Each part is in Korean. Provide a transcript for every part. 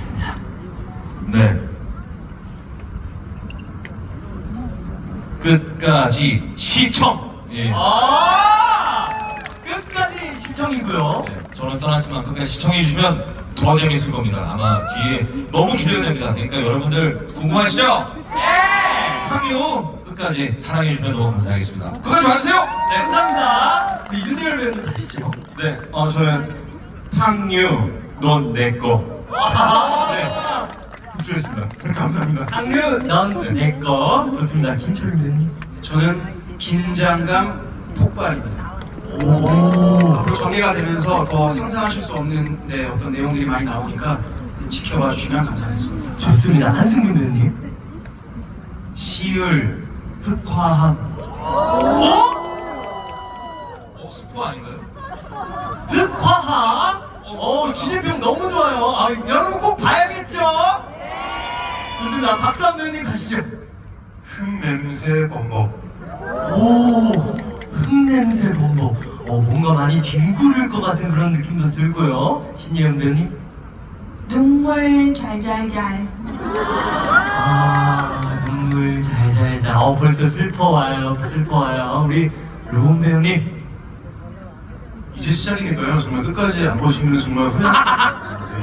같습니다. 네. 끝까지 시청. 예. 아 끝까지 시청이고요. 네, 저는 떠났지만 끝까지 시청해 주시면 더 재밌을 겁니다. 아마 뒤에 너무 기대가 됩니다. 그러니까 여러분들 궁금하시죠? 예! 황유 끝까지 사랑해 주시면 너무 감사하겠습니다. 끝까지 봐주세요. 네, 감사합니다. 우리 윤대열 배우님 가시죠. 네, 어 저는 탕유 넌 내 거. 아, 복주했습니다. 감사합니다. 강유, 넌 내꺼. 좋습니다. 김철민 배우님. 저는 긴장감 폭발입니다. 오. 앞으로 전개가 되면서 더 상상하실 수 없는 네, 어떤 내용들이 많이 나오니까 지켜봐 주시면 감사하겠습니다. 좋습니다. 한승민 배우님. 시율 흑화함. 어? 어 스포 아닌가요? 흑화함. 어, 기대평 너무 좋아요. 아, 여러분 꼭 봐야겠죠? 좋습니다. 박수한 배우님 가시죠. 흙냄새 범벅. 오, 흙냄새 범벅. 어, 뭔가 많이 뒹구를 것 같은 그런 느낌도 들고요. 신예은 배우님. 눈물 잘잘잘 아, 눈물 잘잘잘. 어, 벌써 슬퍼와요. 슬퍼와요. 우리 로운 배우님. 이제 시작이니까요. 정말 끝까지 안 보시면 정말. 네,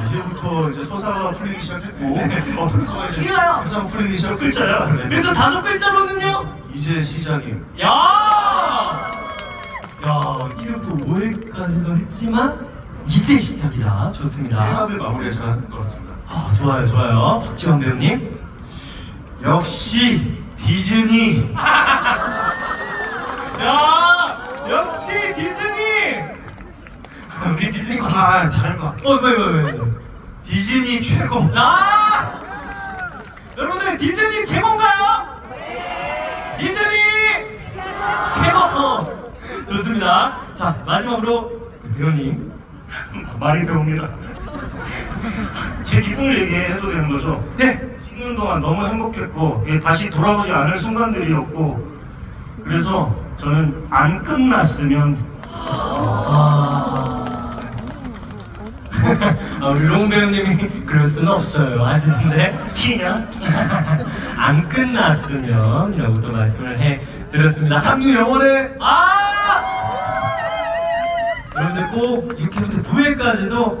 이제부터 이제 서사가 풀리기 시작했고, 어, 서사가 이제 길어요. 현장 풀리기 시작 글자야. 네. 그래서 다섯 글자로는요? 이제 시작임. 야! 야, 1부터 5회까지도 했지만, 이제 시작이다. 좋습니다. 해갑의 마무리가 잘한 것 같습니다. 아, 좋아요, 좋아요. 박지원 배우님. 역시 디즈니. 야, 역시 디즈니! 우리 디즈니 관 아, 다른 거. 어, 왜, 왜, 왜, 왜? 디즈니 최고. 아! 여러분들 디즈니 최고인가요? 디즈니 최고! 좋습니다. 자, 마지막으로 배우님. 말이 배웁니다. 제 기쁨을 얘기해도 되는 거죠? 네. 찍는 동안 너무 행복했고 다시 돌아오지 않을 순간들이었고 그래서 저는 안 끝났으면 아, 아, 우리 롱 배우님이 그럴 수는 없어요 하시는데 티냐? 안 끝났으면 이라고 또 말씀을 해 드렸습니다. 한류 영원해. 아! 여러분들 꼭 6회부터 9회까지도